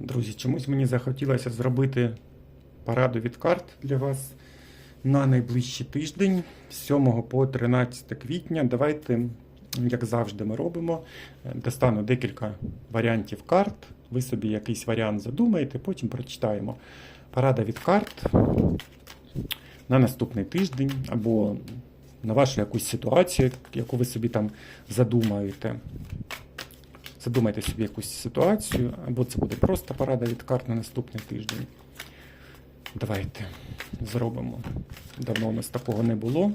Друзі, чомусь мені захотілося зробити пораду від карт для вас на найближчий тиждень з 7 по 13 квітня. Давайте, як завжди, ми робимо. е, Достану декілька варіантів карт. Ви собі якийсь варіант задумаєте, потім прочитаємо. Порада від карт на наступний тиждень або на вашу якусь ситуацію, яку ви собі там задумаєте. Задумайте собі якусь ситуацію, або це буде просто порада від карт на наступний тиждень. Давайте зробимо. Давно у нас такого не було.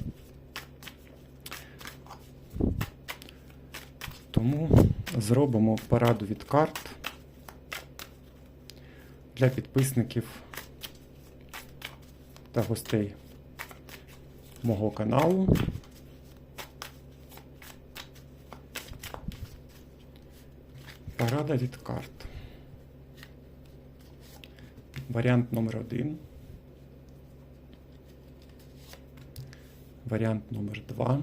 Тому зробимо пораду від карт для підписників та гостей мого каналу. Порада від карт. Варіант номер один. Варіант номер два.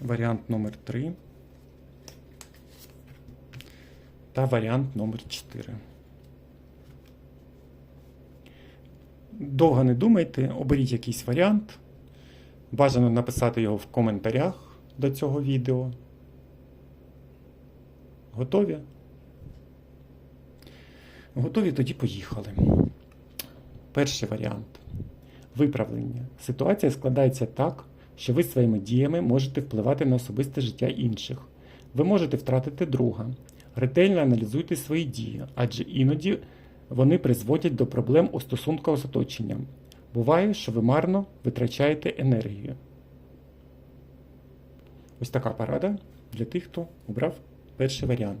Варіант номер три. Та варіант номер 4. Довго не думайте, оберіть якийсь варіант. Бажано написати його в коментарях до цього відео. Готові? Готові, тоді поїхали. Перший варіант. Виправлення. Ситуація складається так, що ви своїми діями можете впливати на особисте життя інших. Ви можете втратити друга. Ретельно аналізуйте свої дії, адже іноді вони призводять до проблем у стосунках з оточенням. Буває, що ви марно витрачаєте енергію. Ось така порада для тих, хто обрав перший варіант.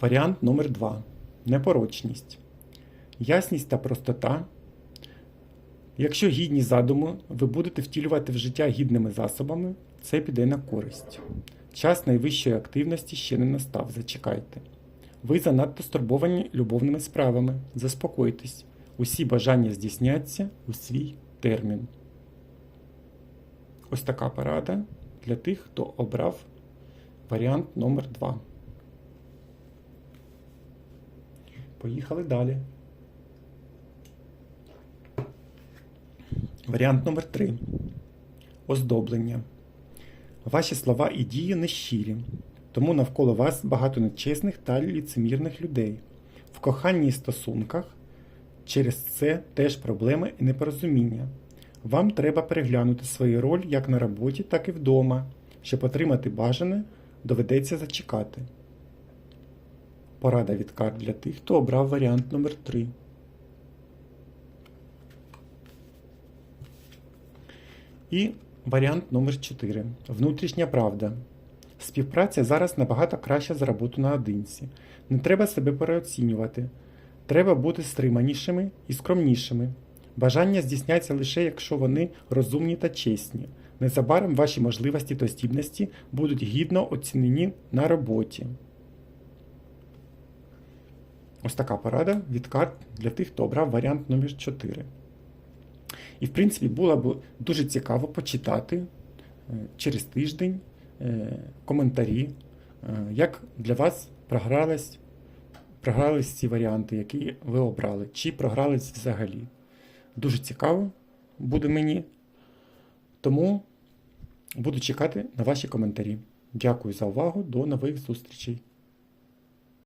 Варіант номер 2. Непорочність. Ясність та простота. Якщо гідні задуму ви будете втілювати в життя гідними засобами, це піде на користь. Час найвищої активності ще не настав, зачекайте. Ви занадто стурбовані любовними справами. Заспокойтесь. Усі бажання здійсняться у свій термін. Ось така порада для тих, хто обрав варіант номер 2. Поїхали далі. Варіант номер 3. Оздоблення. Ваші слова і дії нещирі, тому навколо вас багато нечесних та ліцемірних людей. В коханні і стосунках через це теж проблеми і непорозуміння. Вам треба переглянути свою роль як на роботі, так і вдома. Щоб отримати бажане, доведеться зачекати. Порада від карт для тих, хто обрав варіант номер 3. І варіант номер 4. Внутрішня правда. Співпраця зараз набагато краще за роботу наодинці. Не треба себе переоцінювати. Треба бути стриманішими і скромнішими. Бажання здійсняться лише якщо вони розумні та чесні. Незабаром ваші можливості та здібності будуть гідно оцінені на роботі. Ось така порада від карт для тих, хто обрав варіант номер 4. І, в принципі, було б дуже цікаво почитати е, через тиждень е, коментарі, е, як для вас програлись, програлись ці варіанти, які ви обрали, чи програлись взагалі. Дуже цікаво буде мені. Тому буду чекати на ваші коментарі. Дякую за увагу. До нових зустрічей!